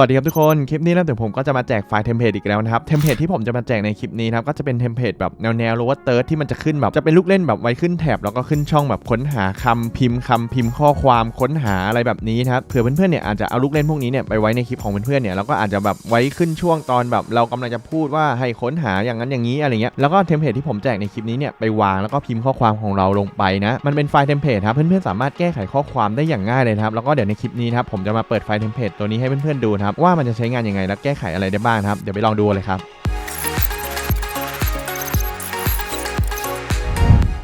สวัสดีครับทุกคน คลิปนี้แล้วเดี๋ยวผมก็จะมาแจกไฟล์เทมเพลตอีกแล้วนะครับ เทมเพลตที่ผมจะมาแจกในคลิปนี้นะครับ ก็จะเป็นเทมเพลตแบบแนวแนวโรวเติร์ดที่มันจะขึ้นแบบจะเป็นลูกเล่นแบบไว้ขึ้นแถบแล้วก็ขึ้นช่องแบบค้นหาคำพิมพ์คำพิมพ์ข้อความค้นหาอะไรแบบนี้นะครับ เผื่อเพื่อนๆเนี่ยอาจจะเอาลูกเล่นพวกนี้เนี่ยไปไว้ในคลิปของเพื่อนๆเนี่ยแล้วก็อาจจะแบบไว้ขึ้นช่วงตอนแบบ เรากำลังจะพูดว่าให้ค้นหาอย่างนั้นอย่างนี้อะไรเงี้ย แล้วก็เทมเพลตที่ผมแจกในคลิปนี้เนี่ยไปวางแล้วก็พิมพ์ข้อความของเราลงไปนะ มันเป็นไฟล์เทมเพลตครับ เพื่อนๆสามารถแก้ไขข้อความได้อย่างง่ายเลยครับ แล้วก็เดี๋ยวในคลิปนี้ครับผมจะมาเปิดไฟล์เทมเพลตตัวนี้ให้เพื่อนๆดูนะครับว่ามันจะใช้งานยังไงและแก้ไขอะไรได้บ้างนะครับเดี๋ยวไปลองดูเลยครับ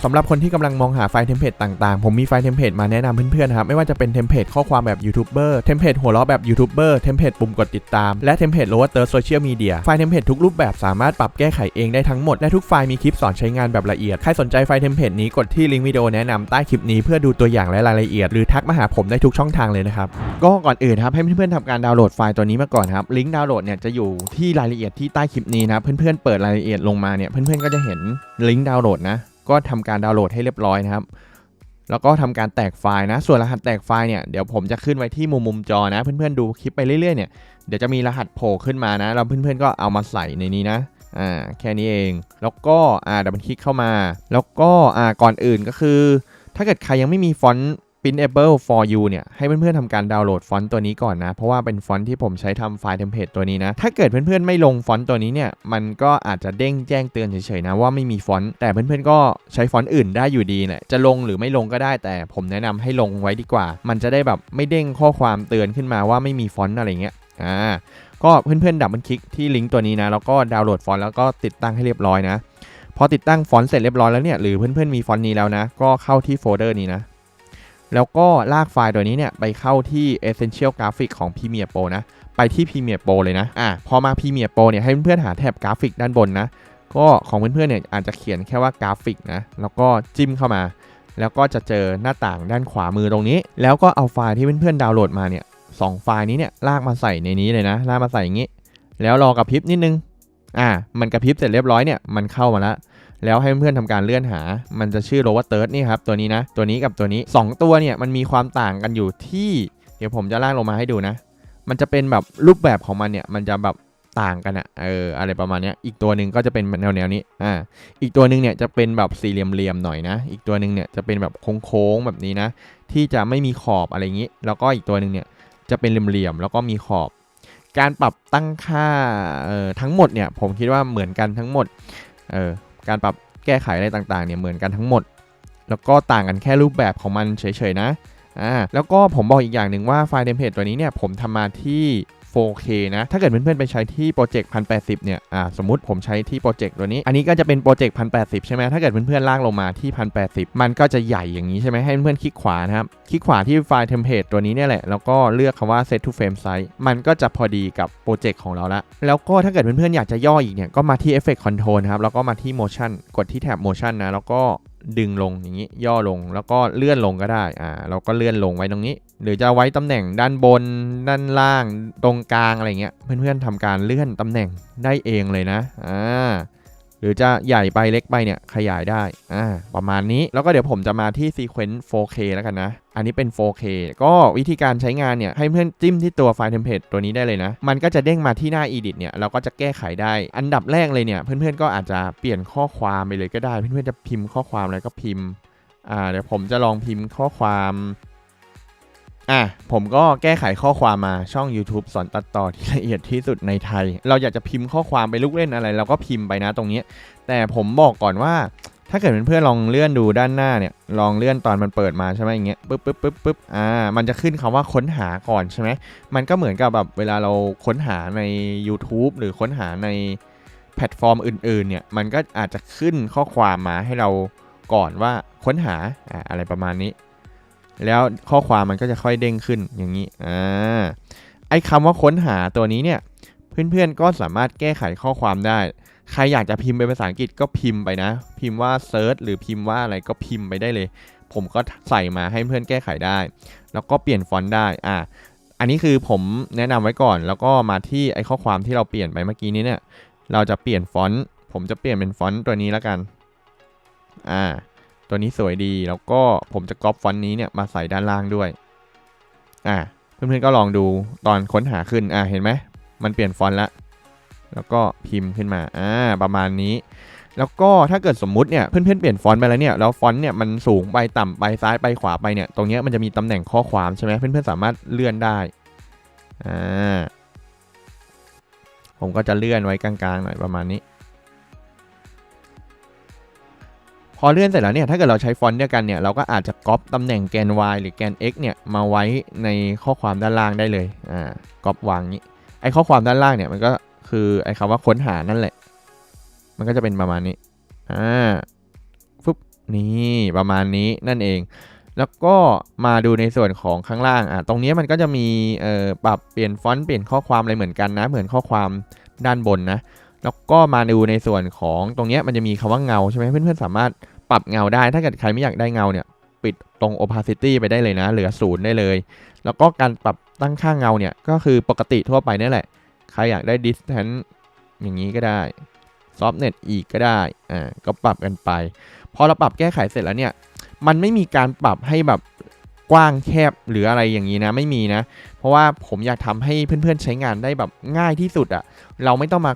สำหรับคนที่กำลังมองหาไฟล์เทมเพลตต่างๆ ผมมีไฟล์เทมเพลตมาแนะนำเพื่อนๆนะครับ ไม่ว่าจะเป็นเทมเพลตข้อความแบบยูทูบเบอร์เทมเพลตหัวเราะแบบยูทูบเบอร์เทมเพลตปุ่มกดติดตาม และเทมเพลตโลว์เตอร์โซเชียลมีเดียไฟล์เทมเพลตทุกรูปแบบสามารถปรับแก้ไขเองได้ทั้งหมด และทุกไฟล์มีคลิปสอนใช้งานแบบละเอียด ใครสนใจไฟล์เทมเพลตนี้กดที่ลิงก์วิดีโอแนะนำใต้คลิปนี้เพื่อดูตัวอย่างและรายละเอียดหรือทักมาหาผมได้ทุกช่องทางเลยนะครับก็ก่อนอื่นครับให้เพื่อนๆทำการดาวน์โหลดไฟล์ตัวนี้มาก่อนครับลิงก์ดาวน์โหลดเนี่ยจะอยู่ที่รายละเอียดที่ใต้คลิปนี้นะเพื่อนๆเปิดรายละเอียดลงมาเนี่ยเพื่อนๆก็จะเห็นลิงก์ดาวน์โหลดนะ ก็ทำการดาวน์โหลดให้เรียบร้อยนะครับแล้วก็ทำการแตกไฟล์นะ ส่วนรหัสแตกไฟล์เนี่ย เดี๋ยวผมจะขึ้นไว้ที่มุมมุมจอนะ เพื่อนๆดูคลิปไปเรื่อยๆเนี่ย เดี๋ยวจะมีรหัสโผล่ขึ้นมานะแล้วเพื่อนๆก็เอามาใส่ในนี้นะ อ่า แค่นี้เอง แล้วก็ อ่าดับเบิลคลิกเข้ามา แล้วก็ อ่า ก่อนอื่นก็คือ ถ้าเกิดใครยังไม่มีฟอนต์ Printable for you เนี่ยให้เพื่อนๆทำการดาวน์โหลดฟอนต์ตัวนี้ก่อนนะ เพราะว่าเป็นฟอนต์ที่ผมใช้ทำไฟล์เทมเพลตตัวนี้นะ ถ้าเกิดเพื่อนๆไม่ลงฟอนต์ตัวนี้เนี่ยมันก็อาจจะเด้งแจ้งเตือนเฉยๆนะว่าไม่มีฟอนต์แต่เพื่อนๆก็ใช้ฟอนต์อื่นได้อยู่ดีแหละจะลงหรือไม่ลงก็ได้แต่ผมแนะนำให้ลงไว้ดีกว่า มันจะได้แบบไม่เด้งข้อความเตือนขึ้นมาว่าไม่มีฟอนต์อะไรเงี้ยอ่าก็เพื่อนๆดับเบิลคลิกที่ลิงก์ตัวนี้นะแล้วก็ดาวน์โหลดฟอนต์แล้วก็ติดตั้งให้เรียบร้อยนะพอติดตั้งฟอนต์เสร็จเรียบร้อยแล้วเนี่ยหรือเพื่อนๆมีฟอนต์นี้แล้วนะ ก็เข้าที่โฟลเดอร์นี้นะ แล้วก็ลากไฟล์ตัวนี้เนี่ยไปเข้าที่ Essential Graphic ของ Premiere Pro นะ ไปที่ Premiere Pro เลยนะ อะ พอมา Premiere Pro เนี่ยให้เพื่อนๆหาแท็บกราฟิกด้านบนนะ ก็ของเพื่อนๆเนี่ยอาจจะเขียนแค่ว่ากราฟิกนะ แล้วก็จิ้มเข้ามา แล้วก็จะเจอหน้าต่างด้านขวามือตรงนี้ แล้วก็เอาไฟล์ที่เพื่อนๆดาวน์โหลดมาเนี่ยสองไฟล์นี้เนี่ยลากมาใส่ในนี้เลยนะ ลากมาใส่อย่างนี้ แล้วรอกระพริบนิดนึง อะมันกระพริบเสร็จเรียบร้อยเนี่ย มันเข้ามาแล้ว แล้วให้เพื่อนๆทำการเลื่อนหา มันจะชื่อ lower third นี่ครับตัวนี้นะ ตัวนี้กับตัวนี้ 2 ตัวเนี่ยมันมีความต่างกันอยู่ที่ เดี๋ยวผมจะลากลงมาให้ดูนะ มันจะเป็นแบบรูปแบบของมันเนี่ยมันจะแบบต่างกันอะเอออะไรประมาณนี้อีกตัวหนึ่งก็จะเป็นแนวแนวๆนี้อ่าอีกตัวหนึ่งเนี่ยจะเป็นแบบสี่เหลี่ยมๆหน่อยนะ อีกตัวหนึ่งเนี่ยจะเป็นแบบโค้งๆแบบนี้นะ ที่จะไม่มีขอบอะไรอย่างนี้ แล้วก็อีกตัวหนึ่งเนี่ยจะเป็นเหลี่ยมๆแล้วก็มีขอบ การปรับตั้งค่าเอ่อทั้งหมดเนี่ยผมคิดว่าเหมือนกันทั้งหมดเออ การปรับแก้ไขอะไรต่างๆเนี่ยเหมือนกันทั้งหมด แล้วก็ต่างกันแค่รูปแบบของมันเฉยๆนะอ่าแล้วก็ผมบอกอีกอย่างหนึ่งว่าไฟล์เทมเพลตตัวนี้เนี่ยผมทำมาที่ 4K นะ ถ้าเกิดเพื่อนๆไปใช้ที่โปรเจกต์1080เนี่ย อ่า สมมติผมใช้ที่โปรเจกต์ตัวนี้ อันนี้ก็จะเป็นโปรเจกต์1080 ใช่ไหม ถ้าเกิดเพื่อนๆลากลงมาที่ 1080 มันก็จะใหญ่อย่างนี้ใช่ไหม ให้เพื่อนๆคลิกขวานะครับ คลิกขวาที่ไฟล์เทมเพลตตัวนี้เนี่ยแหละ แล้วก็เลือกคำว่า set to frame size มันก็จะพอดีกับโปรเจกต์ของเราละ แล้วก็ถ้าเกิดเพื่อนๆอยากจะย่ออีกเนี่ย ก็มาที่ effect control นะครับ แล้วก็มาที่ motion กดที่แท็บ motion นะ แล้วก็ดึงลงอย่างนี้ย่อลงแล้วก็เลื่อนลงก็ได้อ่าเราก็เลื่อนลงไว้ตรงนี้หรือจะไว้ตำแหน่งด้านบน ด้านล่าง ตรงกลางอะไรเงี้ย เพื่อนๆทำการเลื่อนตำแหน่งได้เองเลยนะ อ่า หรือจะใหญ่ไปเล็กไปเนี่ยขยายได้ อ่า ประมาณนี้ แล้วก็เดี๋ยวผมจะมาที่ sequence 4K แล้วกันนะ อันนี้เป็น 4K ก็วิธีการใช้งานเนี่ย ให้เพื่อนจิ้มที่ตัวไฟล์เทมเพลตตัวนี้ได้เลยนะ มันก็จะเด้งมาที่หน้า edit เนี่ย เราก็จะแก้ไขได้ อันดับแรกเลยเนี่ย เพื่อนๆก็อาจจะเปลี่ยนข้อความไปเลยก็ได้ เพื่อนๆจะพิมพ์ข้อความอะไรก็พิมพ์ อ่า เดี๋ยวผมจะลองพิมพ์ข้อความ อะผมก็แก้ไขข้อความมาช่อง YouTube สอนตัดต่อที่ละเอียดที่สุดในไทย เราอยากจะพิมพ์ข้อความไปลูกเล่นอะไรเราก็พิมพ์ไปนะตรงนี้ แต่ผมบอกก่อนว่าถ้าเกิดเพื่อนๆลองเลื่อนดูด้านหน้าเนี่ย ลองเลื่อนตอนมันเปิดมาใช่ไหมอย่างเงี้ยปึ๊บปึ๊บปึ๊บปึ๊บอ่า มันจะขึ้นคำว่าค้นหาก่อนใช่ไหมมันก็เหมือนกับแบบเวลาเราค้นหาใน YouTube หรือค้นหาในแพลตฟอร์มอื่นๆ เนี่ย มันก็อาจจะขึ้นข้อความมาให้เราก่อนว่าค้นหาอ่าอะไรประมาณนี้ แล้วข้อความมันก็จะค่อยเด้งขึ้นอย่างนี้อ่าไอ้คำว่าค้นหาตัวนี้เนี่ยเพื่อนๆก็สามารถแก้ไขข้อความได้ ใครอยากจะพิมพ์เป็นภาษาอังกฤษก็พิมพ์ไปนะ พิมพ์ว่า search หรือพิมพ์ว่าอะไรก็พิมพ์ไปได้เลย ผมก็ใส่มาให้เพื่อนแก้ไขได้ แล้วก็เปลี่ยนฟอนต์ได้อ่าอันนี้คือผมแนะนำไว้ก่อน แล้วก็มาที่ไอ้ข้อความที่เราเปลี่ยนไปเมื่อกี้นี้เนี่ย เราจะเปลี่ยนฟอนต์ ผมจะเปลี่ยนเป็นฟอนต์ตัวนี้แล้วกัน อ่า ตัวนี้สวยดีแล้วก็ผมจะก๊อปฟอนต์นี้เนี่ยมาใส่ด้านล่างด้วย อ่าเพื่อนๆก็ลองดูตอนค้นหาขึ้นอะเห็นไหมมันเปลี่ยนฟอนต์ละแล้วก็พิมพ์ขึ้นมาอ่าประมาณนี้ แล้วก็ถ้าเกิดสมมุติเนี่ยเพื่อนๆเปลี่ยนฟอนต์ไปแล้วเนี่ยแล้วฟอนต์เนี่ยมันสูงไปต่ำไปซ้ายไปขวาไปเนี่ยตรงเนี้ยมันจะมีตำแหน่งข้อความใช่ไหมเพื่อนๆสามารถเลื่อนได้อ่าผมก็จะเลื่อนไว้กลางๆหน่อยประมาณนี้ อเลื่อนเสร็จแล้วเนี่ยถ้าเกิดเราใช้ฟอนต์เดียวกันเนี่ยเราก็อาจจะก๊อปตำแหน่งแกน y หรือแกน x เนี่ยมาไว้ในข้อความด้านล่างได้เลยอ่าก๊อปวางนี้ไอข้อความด้านล่างเนี่ยมันก็คือไอคำว่าค้นหานั่นแหละ มันก็จะเป็นประมาณนี้อ่าฟึบนี่ประมาณนี้นั่นเอง แล้วก็มาดูในส่วนของข้างล่างอะตรงนี้มันก็จะมีเอ่อปรับเปลี่ยนฟอนต์เปลี่ยนข้อความอะไรเหมือนกันนะ เหมือนข้อความด้านบนนะแล้วก็มาดูในส่วนของตรงนี้มันจะมีคำว่าเงาใช่ไหมเพื่อนๆสามารถ ปรับเงาได้ ถ้าเกิดใครไม่อยากได้เงาเนี่ย ปิดตรง opacity ไปได้เลยนะ เหลือศูนย์ได้เลย แล้วก็การปรับตั้งค่าเงาเนี่ย ก็คือปกติทั่วไปนี่แหละ ใครอยากได้ distance อย่างนี้ก็ได้ softness อีกก็ได้ อ่า ก็ปรับกันไป พอเราปรับแก้ไขเสร็จแล้วเนี่ย มันไม่มีการปรับให้แบบกว้างแคบหรืออะไรอย่างนี้นะไม่มีนะ เพราะว่าผมอยากทำให้เพื่อนๆใช้งานได้แบบง่ายที่สุดอะเราไม่ต้องมา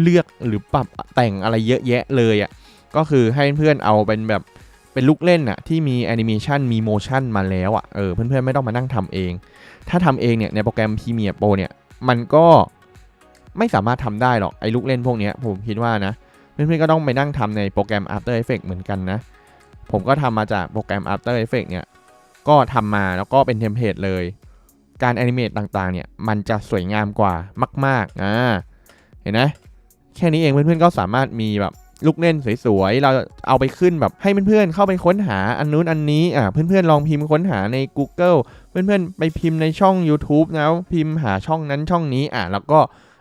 เลือกหรือปรับแต่งอะไรเยอะแยะเลยอะ ก็คือให้เพื่อนๆเอาเป็นแบบเป็นลูกเล่นอะที่มีแอนิเมชันมีโมชั่นมาแล้วอะเออเพื่อนๆไม่ต้องมานั่งทำเอง ถ้าทำเองเนี่ยในโปรแกรม Premiere Pro เนี่ยมันก็ไม่สามารถทำได้หรอกไอ้ลูกเล่นพวกเนี้ยผมคิดว่านะเพื่อนๆก็ต้องไปนั่งทำในโปรแกรม After Effects เหมือนกันนะ ผมก็ทำมาจากโปรแกรม After Effects เนี่ยก็ทำมาแล้วก็เป็นเทมเพลตเลย การแอนิเมตต่างๆเนี่ยมันจะสวยงามกว่ามากๆอ่าเห็นไหมแค่นี้เองเพื่อนๆก็สามารถมีแบบ ลูกเล่นสวยๆ เราเอาไปขึ้นแบบให้เพื่อนๆ เข้าไปค้นหาอันนู้นอันนี้อ่าเพื่อนๆ ลองพิมพ์ค้นหาใน Google เพื่อนๆ ไปพิมพ์ในช่อง YouTube นะพิมพ์หาช่องนั้นช่องนี้อ่าแล้วก็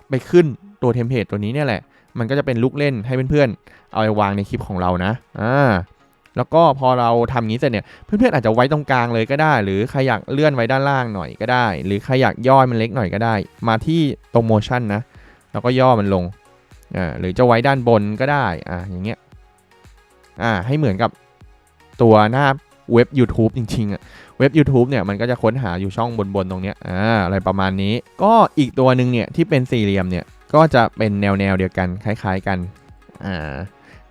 ไปขึ้นตัวเทมเพลตตัวนี้เนี่ยแหละ มันก็จะเป็นลูกเล่นให้เพื่อนๆ เอาไปวางในคลิปของเรานะอ่าแล้วก็พอเราทำงี้เสร็จเนี่ยเพื่อนๆอาจจะไว้ตรงกลางเลยก็ได้ หรือใครอยากเลื่อนไว้ด้านล่างหน่อยก็ได้ หรือใครอยากย่อมันเล็กหน่อยก็ได้ มาที่ตรงโมชั่นนะแล้วก็ย่อมันลง อ่าหรือจะไว้ด้านบนก็ได้อ่าอย่างเงี้ยอ่าให้เหมือนกับตัวหน้าเว็บ YouTube จริงๆอะเว็บ YouTube เนี่ยมันก็จะค้นหาอยู่ช่องบน ๆ ตรงเนี้ยอ่าอะไรประมาณนี้ ก็อีกตัวหนึ่งเนี่ยที่เป็นสี่เหลี่ยมเนี่ยก็จะเป็นแนวแนวเดียวกันคล้าย ๆกันอ่า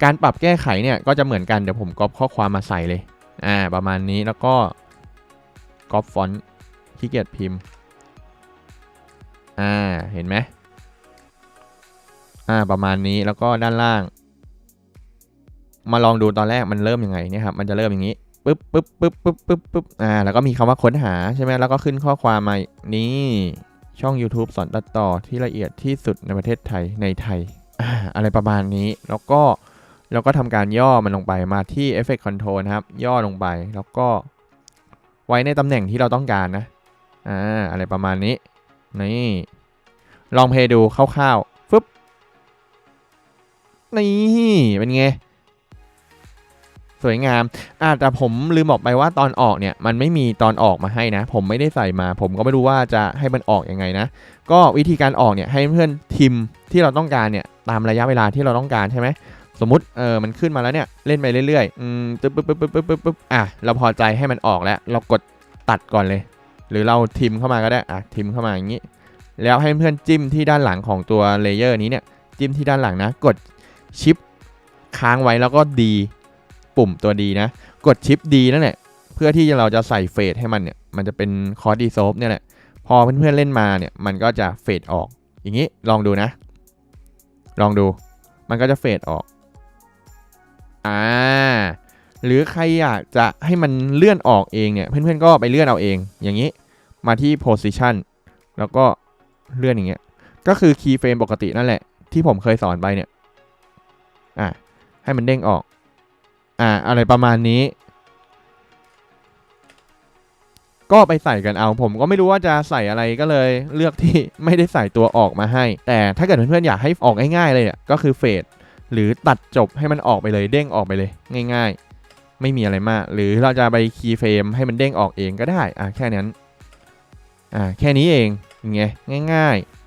การปรับแก้ไขเนี่ยก็จะเหมือนกันเดี๋ยวผมก๊อปข้อความมาใส่เลยอ่าประมาณนี้แล้วก็ก๊อปฟอนต์ขี้เกียจพิมพ์อ่าเห็นไหม อ่าประมาณนี้แล้วก็ด้านล่าง มาลองดูตอนแรกมันเริ่มยังไงเนี่ยครับมันจะเริ่มอย่างนี้ปึ๊บปึ๊บปึ๊บปึ๊บปึ๊บปึ๊บอ่าแล้วก็มีคำว่าค้นหาใช่ไหมแล้วก็ขึ้นข้อความมานี่ช่อง YouTube สอนตัดต่อที่ละเอียดที่สุดในประเทศไทยในไทยอ่าอะไรประมาณนี้แล้วก็แล้วก็ทำการย่อมันลงไปมาที่ Effect Control นะครับ ย่อลงไปแล้วก็ไว้ในตำแหน่งที่เราต้องการนะอ่าอะไรประมาณนี้นี่ลองเพย์ดูคร่าวๆฟึบ นี่เป็นไง สวยงามอ่าแต่ผมลืมบอกไปว่าตอนออกเนี่ย มันไม่มีตอนออกมาให้นะ ผมไม่ได้ใส่มา ผมก็ไม่รู้ว่าจะให้มันออกยังไงนะ ก็วิธีการออกเนี่ยให้เพื่อนทิมที่เราต้องการเนี่ย ตามระยะเวลาที่เราต้องการใช่ไหมสมมติเออมันขึ้นมาแล้วเนี่ย เล่นไปเรื่อยๆอืมตึ๊บปึ๊บปึ๊บปึ๊บปึ๊บปึ๊บปึ๊บอะเราพอใจให้มันออกแล้ว เรากดตัดก่อนเลย หรือเราทิมเข้ามาก็ได้อะทิมเข้ามาอย่างนี้ แล้วให้เพื่อนจิ้มที่ด้านหลังของตัวเลเยอร์นี้เนี่ยจิ้มที่ด้านหลังนะ กด ชิปค้างไว้แล้วก็ดีปุ่มตัวดีนะ กดชิปดีนั่นแหละเพื่อที่เราจะใส่เฟดให้มันเนี่ย มันจะเป็นคอร์ดีโซฟเนี่ยแหละ พอเพื่อนๆเล่นมาเนี่ย มันก็จะเฟดออก อย่างนี้ลองดูนะ ลองดู มันก็จะเฟดออก อ่า หรือใครอยากจะให้มันเลื่อนออกเองเนี่ย เพื่อนๆก็ไปเลื่อนเอาเอง อย่างนี้ มาที่ position แล้วก็เลื่อนอย่างเงี้ย ก็คือ keyframe ปกตินั่นแหละ ที่ผมเคยสอนไปเนี่ย อะให้มันเด้งออกอ่าอะไรประมาณนี้ ก็ไปใส่กันเอา ผมก็ไม่รู้ว่าจะใส่อะไรก็เลยเลือกที่ไม่ได้ใส่ตัวออกมาให้ แต่ถ้าเกิดเพื่อนๆอยากให้ออกง่ายๆเลยเนี่ยก็คือเฟดหรือตัดจบให้มันออกไปเลยเด้งออกไปเลยง่าย ๆ ไม่มีอะไรมาก หรือเราจะไปคีย์เฟรมให้มันเด้งออกเองก็ได้อะแค่นั้นอ่าแค่นี้เองยังไงง่าย ๆ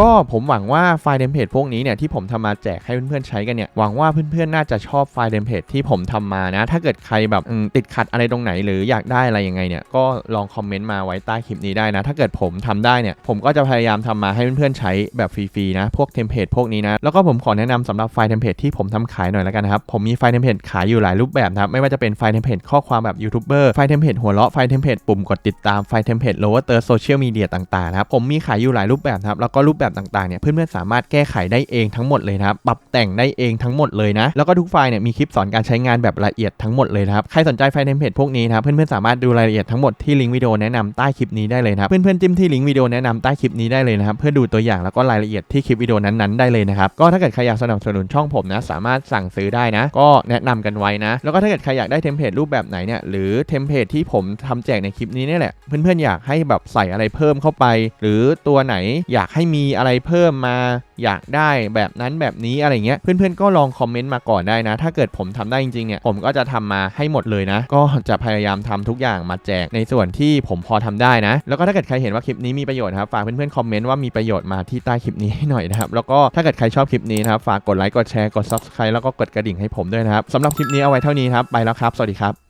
ก็ผมหวังว่าไฟล์เทมเพลตพวกนี้เนี่ยที่ผมทำมาแจกให้เพื่อนๆใช้กันเนี่ยหวังว่าเพื่อนๆน่าจะชอบไฟล์เทมเพลตที่ผมทำมานะ ถ้าเกิดใครแบบติดขัดอะไรตรงไหน หรืออยากได้อะไรยังไงเนี่ยก็ลองคอมเมนต์มาไว้ใต้คลิปนี้ได้นะ ถ้าเกิดผมทำได้เนี่ยผมก็จะพยายามทำมาให้เพื่อนๆใช้แบบฟรีๆนะพวกเทมเพลตพวกนี้นะแล้วก็ผมขอแนะนำสำหรับไฟล์เทมเพลตที่ผมทำขายหน่อยแล้วกันนะครับผมมีไฟล์เทมเพลตขายอยู่หลายรูปแบบนะครับไม่ว่าจะเป็นไฟล์เทมเพลตข้อความแบบยูทูบเบอร์ไฟล์เทมเพลตหัวเราะไฟล์เทมเพลตปุ่มกดติดตามไฟล์เทมเพลตโลว์เตอร์โซเชียลมีเดียต่างๆนะครับผมมีขายอยู่หลายรูปแบบนะครับแล้วก็รูปแบบต่างๆเนี่ยเพื่อนๆสามารถแก้ไขได้เองทั้งหมดเลยนะครับปรับแต่งได้เองทั้งหมดเลยนะแล้วก็ทุกไฟล์เนี่ยมีคลิปสอนการใช้งานแบบละเอียดทั้งหมดเลยนะครับใครสนใจไฟล์เทมเพลตพวกนี้นะครับเพื่อนๆสามารถดูรายละเอียดทั้งหมดที่ลิงก์วิดีโอแนะนำใต้คลิปนี้ได้เลยนะครับเพื่อนๆจิ้มที่ลิงก์วิดีโอแนะนำใต้คลิปนี้ได้เลยนะครับเพื่อดูตัวอย่างแล้วก็รายละเอียดที่คลิปวิดีโอนั้นๆได้เลยนะครับก็ถ้าเกิดใครอยากสนับสนุนช่องผมนะสามารถสั่งซื้อได้นะ ก็แนะนำกันไว้นะ แล้วก็ถ้าเกิดใครอยากได้เทมเพลตรูปแบบไหนเนี่ยหรือเทมเพลตที่ผมทำแจกในคลิปนี้นี่แหละเพื่อนๆอยากให้แบบใส่อะไรเพิ่มเข้าไป หรือตัวไหนอยากให้มีอะไรเพิ่มมาอยากได้แบบนั้นแบบนี้อะไรเงี้ยเพื่อนๆก็ลองคอมเมนต์มาก่อนได้นะ ถ้าเกิดผมทำได้จริงๆเนี่ยผมก็จะทำมาให้หมดเลยนะ ก็จะพยายามทำทุกอย่างมาแจกในส่วนที่ผมพอทำได้นะ แล้วก็ถ้าเกิดใครเห็นว่าคลิปนี้มีประโยชน์ครับฝากเพื่อนๆคอมเมนต์ว่ามีประโยชน์มาที่ใต้คลิปนี้ให้หน่อยนะครับแล้วก็ถ้าเกิดใครชอบคลิปนี้นะครับฝากกดไลค์กดแชร์กด subscribe แล้วก็กดกระดิ่งให้ผมด้วยนะครับสำหรับคลิปนี้เอาไว้เท่านี้ครับไปแล้วครับ สวัสดีครับ